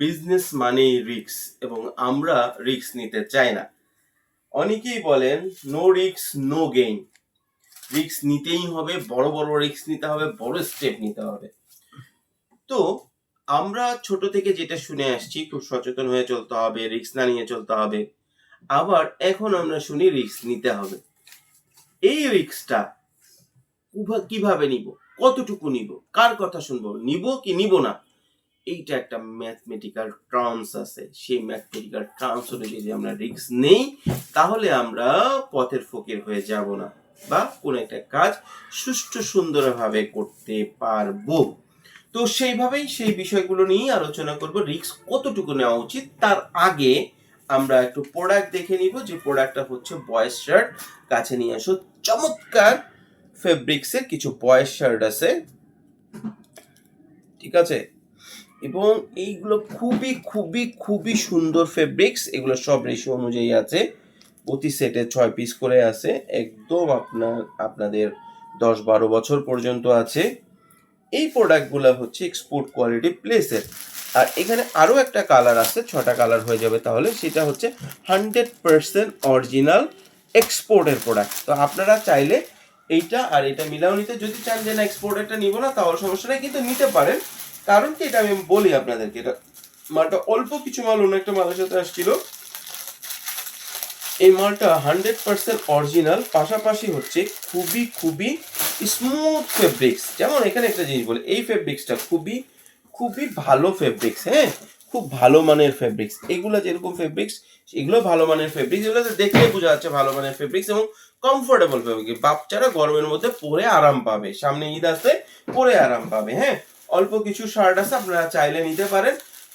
Business মানেই risk এবং আমরা রিস্ক নিতে চাই না। অনেকেই বলেন no risk no gain risk নিতেই হবে, বড় বড় রিক্স নিতে হবে, বড় স্টেপ নিতে হবে। তো আমরা ছোট থেকে যেটা শুনে আসছি, খুব সচেতন হয়ে চলতে হবে রিক্স না নিয়ে চলতে হবে। আবার এখন আমরা শুনি রিক্স নিতে হবে। এই রিস্কটা কীভাবে নিব? কতটুকু নিব? কার কথা শুনব? নিব কি নিব না? এইটা একটা ম্যাথমেটিক্যাল টার্মস আছে। সেই ম্যাথমেটিক্যাল টার্মস অনুযায়ী যদি আমরা রিস্ক নেই, তাহলে আমরা পথের ফকির হয়ে যাব না বা কোন একটা কাজ সুষ্ঠু সুন্দরভাবে করতে পারব। তো সেইভাবেই সেই বিষয়গুলো নিয়েই আলোচনা করব। রিস্ক কতটুকু নেওয়া উচিত, তার আগে আমরা একটু প্রোডাক্ট দেখে নিব। যে প্রোডাক্টটা হচ্ছে বয়েস শার্ট কাছে নিয়ে আসো, চমৎকার ফেব্রিক্সের কিছু বয়েস শার্ট আছে। ঠিক আছে? এবং এইগুলো খুবই খুবই খুবই সুন্দর ফেব্রিক্স এগুলো সব রেশিও অনুযায়ী আছে। প্রতি সেটে ছয় পিস করে আছে। একদম আপনার, আপনাদের দশ বারো বছর পর্যন্ত আছে। এই প্রোডাক্টগুলো হচ্ছে এক্সপোর্ট কোয়ালিটি প্লেসের আর এখানে আরও একটা কালার আছে, ছটা কালার হয়ে যাবে তাহলে। সেটা হচ্ছে হান্ড্রেড পার্সেন্ট অরিজিনাল এক্সপোর্টের প্রোডাক্ট তো আপনারা চাইলে এইটা আর এটা মিলাও নিতে। যদি চান যে না এক্সপোর্টেরটা নিব না, তাহলে সমস্যা নেই। কিন্তু নিতে পারেন। কারণ কি, এটা আমি বলি আপনাদেরকে, এটা মালটা অল্প কিছু মাল, অন্য একটা মালের সাথে আসছিল। এই মালটা হান্ড্রেড পার্সেন্ট অরিজিনাল, পাশাপাশি হচ্ছে খুবই খুবই স্মুথ ফেব্রিক্স যেমন এখানে একটা জিনিস বলে, এই ফেব্রিক্সটা খুবই খুবই ভালো ফেব্রিক্স হ্যাঁ? খুব ভালো মানের ফেব্রিক্স এগুলো যেরকম ফেব্রিক্স এগুলো ভালো মানের ফেব্রিক্স এগুলো দেখলেই বোঝা যাচ্ছে ভালো মানের ফেব্রিক্স এবং কমফোর্টেবল ফেব্রিক বাচ্চারা গরমের মধ্যে পরে আরাম পাবে, সামনে ঈদ আসে পরে আরাম পাবে হ্যাঁ? অল্প কিছু শার্ট আছে, আপনারা চাইলে নিতে পারেন।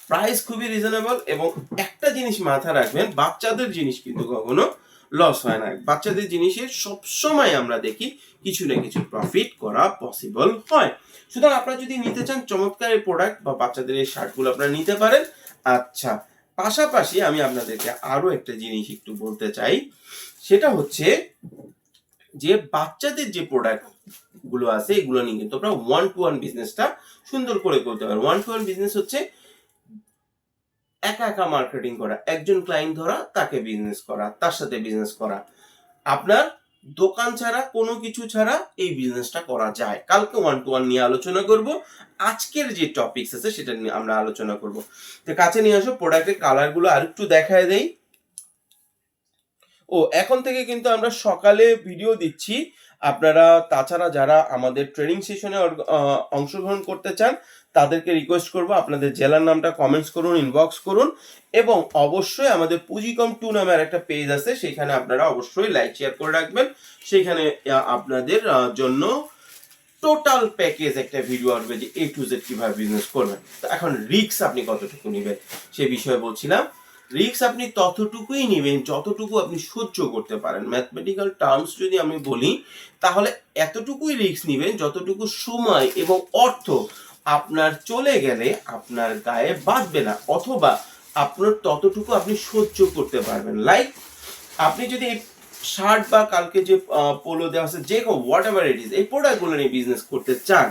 প্রাইস খুবই রিজনেবল এবং একটা জিনিস মাথা রাখবেন, বাচ্চাদের জিনিস কিন্তু কখনো লস হয় না। বাচ্চাদের জিনিসের সবসময় আমরা দেখি কিছু না কিছু প্রফিট করা পসিবল হয়। সুতরাং আপনারা যদি নিতে চান চমৎকার এই প্রোডাক্ট বা বাচ্চাদের এই শার্টগুলো আপনারা নিতে পারেন। আচ্ছা পাশাপাশি আমি আপনাদেরকে আরও একটা জিনিস একটু বলতে চাই, সেটা হচ্ছে যে বাচ্চাদের যে প্রোডাক্টগুলো আছে, এগুলো নিয়ে কিন্তু আপনারা ওয়ান টু ওয়ান বিজনেসটা সুন্দর করে করতে পারেন ওয়ান টু ওয়ান বিজনেস হচ্ছে একা একা মার্কেটিং করা, একজন ক্লায়েন্ট ধরা, তাকে বিজনেস করা, তার সাথে বিজনেস করা। আপনার দোকান ছাড়া, কোনো কিছু ছাড়া এই বিজনেসটা করা যায়। কালকে ওয়ান টু ওয়ান নিয়ে আলোচনা করব। আজকের যে টপিকস আছে, সেটা নিয়ে আমরা আলোচনা করব। তো কাছে নিয়ে আসো প্রোডাক্টের কালারগুলো আর একটু দেখায় দেই। ও, এখন থেকে কিন্তু আমরা সকালে ভিডিও দিচ্ছি। আপনারা, তাছাড়া যারা আমাদের ট্রেনিং সেশনে অংশগ্রহণ করতে চান, তাদেরকে রিকোয়েস্ট করব, আপনাদের জেলার নামটা কমেন্টস করুন ইনবক্স করুন এবং অবশ্যই আমাদের পুঁজিকম টু নামের একটা পেজ আছে, সেখানে আপনারা অবশ্যই লাইক শেয়ার করে রাখবেন। সেখানে আপনাদের জন্য টোটাল প্যাকেজ একটা ভিডিও আসবে যে এ টু জেড কীভাবে বিজনেস করবেন। তো এখন রিক্স আপনি কতটুকু নেবেন, সে বিষয়ে বলছিলাম। রিক্স আপনি ততটুকুই নেবেন, যতটুকু আপনি সহ্য করতে পারেন। ম্যাথমেটিক্যাল টার্মস যদি আমি বলি, তাহলে এতটুকুই রিক্স নেবেন, যতটুকু সময় এবং অর্থ আপনার চলে গেলে আপনার গায়ে বাঁধবে না, অথবা আপনার ততটুকু আপনি সহ্য করতে পারবেন। লাইক আপনি যদি শার্ট বা কালকে যে পোলো দেওয়া আছে, যে কোনো হোয়াট এভার ইট ইজ এই প্রোডাক্টগুলো নিয়ে বিজনেস করতে চান,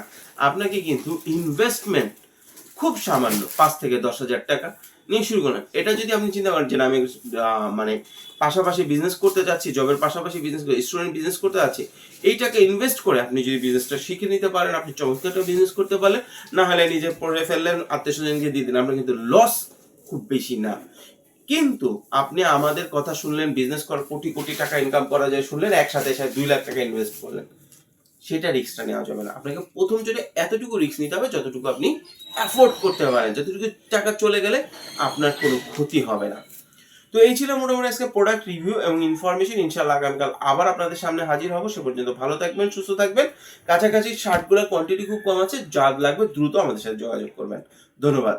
আপনাকে কিন্তু ইনভেস্টমেন্ট খুব সামান্য, পাঁচ থেকে দশ হাজার টাকা নিয়ে শুরু করুন এটা যদি আপনি চিন্তা করেন যে আমি মানে পাশাপাশি বিজনেস করতে যাচ্ছি জবের পাশাপাশি বিজনেস করে স্টুডেন্ট বিজনেস করতে যাচ্ছি এইটাকে ইনভেস্ট করে আপনি যদি বিজনেসটা শিখে নিতে পারেন, আপনি চমৎকার বিজনেস করতে পারলেন, না হলে নিজে পড়ে ফেললেন, আত্মীয় স্বজনকে দিয়ে দিন আপনার কিন্তু লস খুব বেশি না। কিন্তু আপনি আমাদের কথা শুনলেন বিজনেস করার কোটি কোটি টাকা ইনকাম করা যায়, শুনলেন, একসাথে দুই লাখ টাকা ইনভেস্ট করলেন। সেটা রিস্কটা নেওয়া যাবে না। আপনাকে প্রথম চলে এতটুকু রিস্ক নিতে হবে, যতটুকু আপনি অ্যাফোর্ড করতে পারেন, যতটুকু টাকা চলে গেলে আপনার কোনো ক্ষতি হবে না। তো এই ছিল মোটামুটি আজকে প্রোডাক্ট রিভিউ এবং ইনফরমেশন ইনশাল্লাহ আগামীকাল আবার আপনাদের সামনে হাজির হব। সে পর্যন্ত ভালো থাকবেন, সুস্থ থাকবেন। কাছাকাছি শার্টগুলোর কোয়ান্টিটি খুব কম আছে, যা লাগবে দ্রুত আমাদের সাথে যোগাযোগ করবেন। ধন্যবাদ।